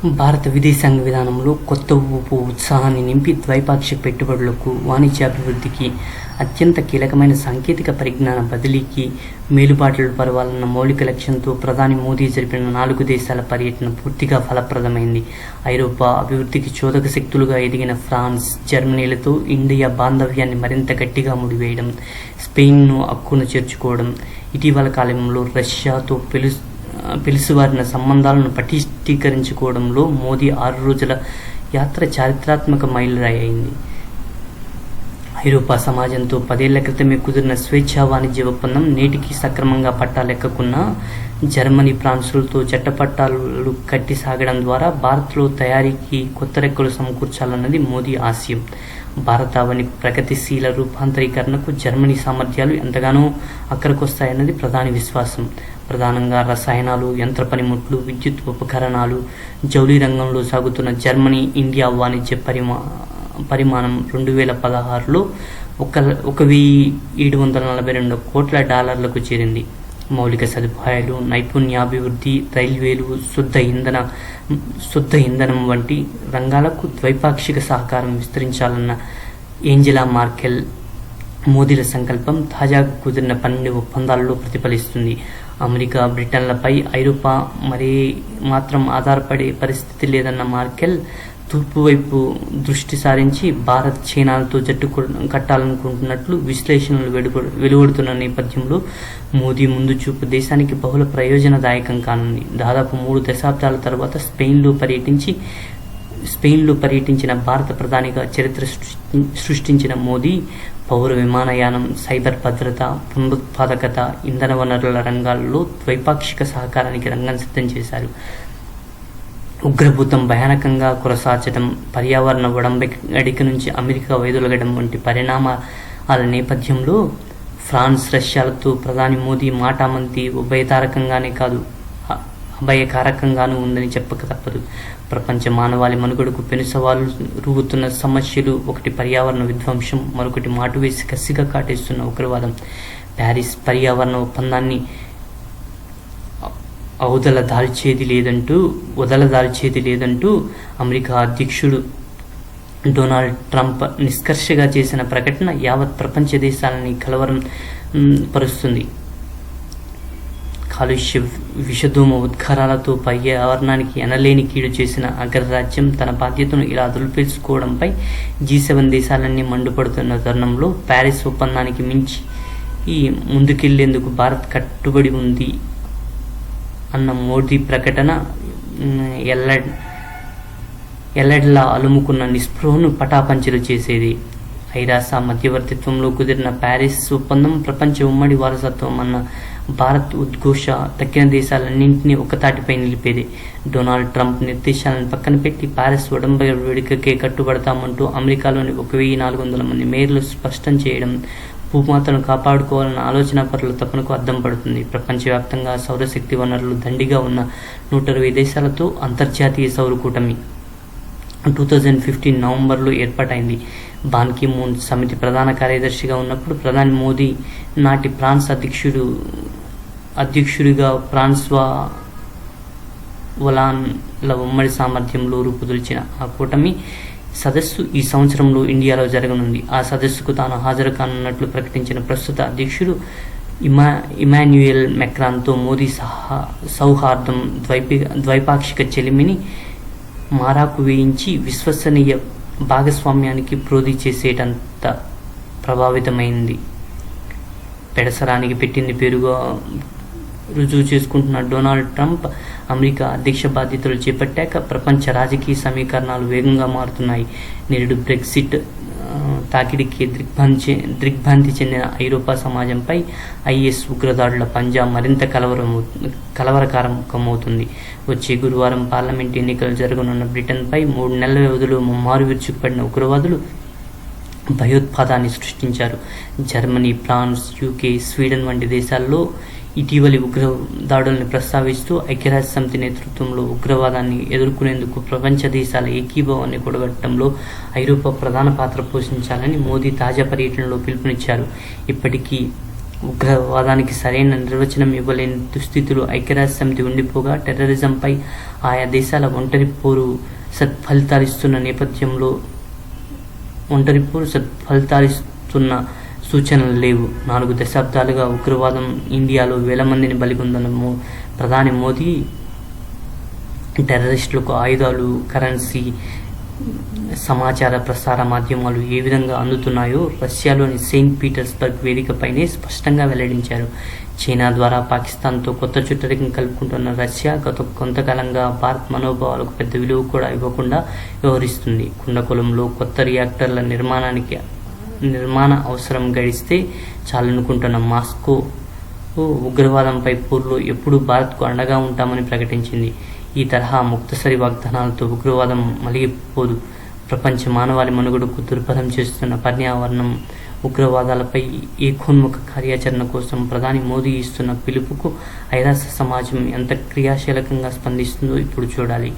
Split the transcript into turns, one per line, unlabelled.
భారత విదేశాంగ విధానంలో కొత్త ఊపు ఉత్సాహాన్ని నింపి ద్వైపాక్షిక పెట్టుబడులకు వాణిజ్యాభివృద్ధికి అత్యంత కీలకమైన సాంకేతిక పరిజ్ఞాన బదిలీకి మేలుబాట్లు పరవాలన్న మౌలిక లక్ష్యంతో ప్రధాని మోదీ జరిపిన నాలుగు దేశాల పర్యటన పూర్తిగా ఫలప్రదమైంది. ఐరోపా అభివృద్ధికి చోదక శక్తులుగా ఎదిగిన ఫ్రాన్స్ జర్మనీలతో ఇండియా బాంధవ్యాన్ని మరింత గట్టిగా ముడివేయడం స్పెయిన్ను అక్కున చేర్చుకోవడం ఇటీవల కాలంలో రష్యాతో పెలు పిలుసువారిన సంబంధాలను పటిష్టీకరించుకోవడంలో మోదీ ఆరు రోజుల యాత్ర చారిత్రాత్మక మైలురాయి అయింది ఐరోపా సమాజంతో పదేళ్ళ క్రితమే కుదిరిన స్వేచ్ఛా వాణిజ్య ఒప్పందం నేటికి సక్రమంగా పట్టాలెక్కకున్న జర్మనీ ఫ్రాన్సులతో చట్టపట్టాలు కట్టి సాగడం ద్వారా భారత్లో తయారీకి కొత్త రెక్కలు సమకూర్చాలన్నది మోదీ ఆశయం. భారతావని ప్రగతిశీల రూపాంతరీకరణకు జర్మనీ సామర్థ్యాలు ఎంతగానో అక్కడికొస్తాయన్నది ప్రధాని విశ్వాసం. ప్రధానంగా రసాయనాలు యంత్ర పనిముట్లు విద్యుత్ ఉపకరణాలు జౌలి రంగంలో సాగుతున్న జర్మనీ ఇండియా వాణిజ్య పరిమా పరిమాణం రెండు వేల పదహారులో ఒక ఒక వెయ్యి ఏడు వందల నలభై రెండు కోట్ల డాలర్లకు చేరింది. మౌలిక సదుపాయాలు నైపుణ్యాభివృద్ధి రైల్వేలు శుద్ధ ఇంధన శుద్ధ ఇంధనం వంటి రంగాలకు ద్వైపాక్షిక సహకారం విస్తరించాలన్న ఏంజెలా మార్కెల్ మోదీల సంకల్పం తాజాగా కుదిరిన పన్నెండు ఒప్పందాలలో ప్రతిఫలిస్తుంది అమెరికా బ్రిటన్లపై ఐరోపా మరే మాత్రం ఆధారపడే పరిస్థితి లేదన్న మార్కెల్ తూర్పు వైపు దృష్టి సారించి భారత్ చైనాలతో జట్టు కట్టాలనుకుంటున్నట్లు విశ్లేషణలు వెలువ వెలువడుతున్న నేపథ్యంలో మోదీ ముందు చూపు దేశానికి బహుళ ప్రయోజనదాయకం కానుంది. దాదాపు మూడు దశాబ్దాల తర్వాత స్పెయిన్లో పర్యటించి స్పెయిన్లో పర్యటించిన భారత ప్రధానిగా చరిత్ర సృష్టించిన మోదీ పౌర విమానయానం సైబర్ భద్రత పునరుత్పాదకత ఇంధన వనరుల రంగాల్లో ద్వైపాక్షిక సహకారానికి రంగం సిద్ధం చేశారు. ఉగ్రభూతం భయానకంగా కొనసాచడం పర్యావరణ ఒడంబడిక నుంచి అమెరికా వైదొలగడం వంటి పరిణామాల నేపథ్యంలో ఫ్రాన్స్ రష్యాలతో ప్రధాని మోదీ మాటామంతి ఉభయతారకంగానే కాదు అభయకారకంగానూ ఉందని చెప్పక తప్పదు. ప్రపంచ మానవాళి మనుగడకు పెను సవాలు రూగుతున్న సమస్యలు ఒకటి పర్యావరణ విధ్వంసం మరొకటి మాటు వేసి కసిగా కాటేస్తున్న ఉగ్రవాదం. ప్యారిస్ పర్యావరణ ఒప్పందాన్ని అవతల దాల్చేది లేదంటూ వదల దాల్చేది లేదంటూ అమెరికా అధ్యక్షుడు డొనాల్డ్ ట్రంప్ నిష్కర్షగా చేసిన ప్రకటన యావత్ ప్రపంచ దేశాలని కలవరం పరుస్తుంది. కాలుష్య విషధూమ ఉద్గారాలతో పర్యావరణానికి ఎనలేని కీడు చేసిన అగ్రరాజ్యం తన బాధ్యతను ఇలా దులిపేసుకోవడంపై జీ సెవెన్ దేశాలన్నీ మండుపడుతున్న తరుణంలో ప్యారిస్ ఒప్పందానికి మించి ఈ ముందుకెళ్ళేందుకు భారత్ కట్టుబడి ఉంది. అన్న మోదీ ప్రకటన ఎల్ల ఎల్లడిలా అలుముకున్న నిస్పృహను పటాపంచలు చేసేది. ఐరాస మధ్యవర్తిత్వంలో కుదిరిన ప్యారిస్ ఒప్పందం ప్రపంచ ఉమ్మడి వారసత్వం అన్న భారత్ ఉద్ఘోష తక్కిన దేశాలన్నింటినీ ఒకతాటిపై నిలిపేది. డొనాల్డ్ ట్రంప్ నిర్దేశాలను పక్కన పెట్టి ప్యారిస్ ఉడంబడి వేడుకకే కట్టుబడతామంటూ అమెరికాలోని ఒక వెయ్యి నాలుగు వందల మంది మేయర్లు స్పష్టం చేయడం భూమాతను కాపాడుకోవాలన్న ఆలోచన పరుల తపనకు అద్దం పడుతుంది. ప్రపంచవ్యాప్తంగా సౌరశక్తి వనరులు దండిగా ఉన్న నూట ఇరవై దేశాలతో అంతర్జాతీయ సౌర కూటమి టూ థౌజండ్ ఫిఫ్టీన్ నవంబర్లో ఏర్పాటైంది. బాన్కి మూన్ సమితి ప్రధాన కార్యదర్శిగా ఉన్నప్పుడు ప్రధాని మోదీ నాటి ఫ్రాన్స్ అధ్యక్షుడు అధ్యక్షుడిగా ఫ్రాన్స్వా వలాన్ల ఉమ్మడి సామర్థ్యంలో రూపుదొలిచిన ఆ కూటమి సదస్సు ఈ సంవత్సరంలో ఇండియాలో జరగనుంది. ఆ సదస్సుకు తాను హాజరు కానున్నట్లు ప్రకటించిన ప్రస్తుత అధ్యక్షుడు ఇమా ఇమాన్యుయల్ మెక్రాన్తో మోదీ సహా సౌహార్దం ద్వైపి ద్వైపాక్షిక చెలిమిని మారాకు వేయించి విశ్వసనీయ భాగస్వామ్యానికి ప్రోధి చేసేటంత ప్రభావితమైంది. పెడసరానికి పెట్టింది పేరుగా రుజువు చేసుకుంటున్న డొనాల్డ్ ట్రంప్ అమెరికా అధ్యక్ష బాధ్యతలు చేపట్టాక ప్రపంచ రాజకీయ సమీకరణాలు వేగంగా మారుతున్నాయి. నేడు బ్రెక్సిట్ తాకిడికి దిగ్భ్రాంతి దిగ్భ్రాంతి చెందిన ఐరోపా సమాజంపై ఐఎస్ ఉగ్రదాడుల పంజా మరింత కలవరం కలవరకారకమవుతుంది. వచ్చే గురువారం పార్లమెంట్ ఎన్నికలు జరగనున్న బ్రిటన్పై మూడు నెలల వ్యవధిలో ముమ్మారు విరుచుకుపడిన ఉగ్రవాదులు భయోత్పాదాన్ని సృష్టించారు. జర్మనీ ఫ్రాన్స్ యూకే స్వీడన్ వంటి దేశాల్లో ఇటీవలి ఉగ్ర దాడులను ప్రస్తావిస్తూ ఐక్యరాజ్య సమితి నేతృత్వంలో ఉగ్రవాదాన్ని ఎదుర్కొనేందుకు ప్రపంచ దేశాల ఏకీభావాన్ని కూడగట్టడంలో ఐరోపా ప్రధాన పాత్ర పోషించాలని మోదీ తాజా పర్యటనలో పిలుపునిచ్చారు. ఇప్పటికీ ఉగ్రవాదానికి సరైన నిర్వచనం ఇవ్వలేని దుస్థితిలో ఐక్యరాజ్య సమితి ఉండిపోగా టెర్రరిజంపై ఆయా దేశాల ఒంటరి పోరు సత్ఫలితాలిస్తున్న నేపథ్యంలో ఒంటరి పోరు సత్ఫలితాలిస్తున్న సూచనలు లేవు. నాలుగు దశాబ్దాలుగా ఉగ్రవాదం ఇండియాలో వేల మందిని బలిగొందన్న మో ప్రధాని మోదీ టెర్రరిస్టులకు ఆయుధాలు కరెన్సీ సమాచార ప్రసార మాధ్యమాలు ఏ విధంగా అందుతున్నాయో రష్యాలోని సెయింట్ పీటర్స్బర్గ్ వేదికపైనే స్పష్టంగా వెల్లడించారు. చైనా ద్వారా పాకిస్తాన్తో కొత్త చుట్టరికం కలుపుకుంటున్న రష్యా గత కొంతకాలంగా భారత్ మనోభావాలకు పెద్ద విలువ కూడా ఇవ్వకుండా వ్యవహరిస్తుంది. కుండకులంలో కొత్త రియాక్టర్ల నిర్మాణానికి నిర్మాణ అవసరం గడిస్తే చాలనుకుంటున్న మాస్కో ఉగ్రవాదంపై పూర్లు ఎప్పుడూ భారత్కు అండగా ఉంటామని ప్రకటించింది. ఈ తరహా ముక్తసరి వాగ్దానాలతో ఉగ్రవాదం మలిగిపోదు. ప్రపంచ మానవాళి మనుగడకు దుర్భరం చేస్తున్న పర్యావరణం ఉగ్రవాదాలపై ఏకోన్ముఖ కార్యాచరణ కోసం ప్రధాని మోదీ ఇస్తున్న పిలుపుకు ఐరాస సమాజం ఎంత క్రియాశీలకంగా స్పందిస్తుందో ఇప్పుడు చూడాలి.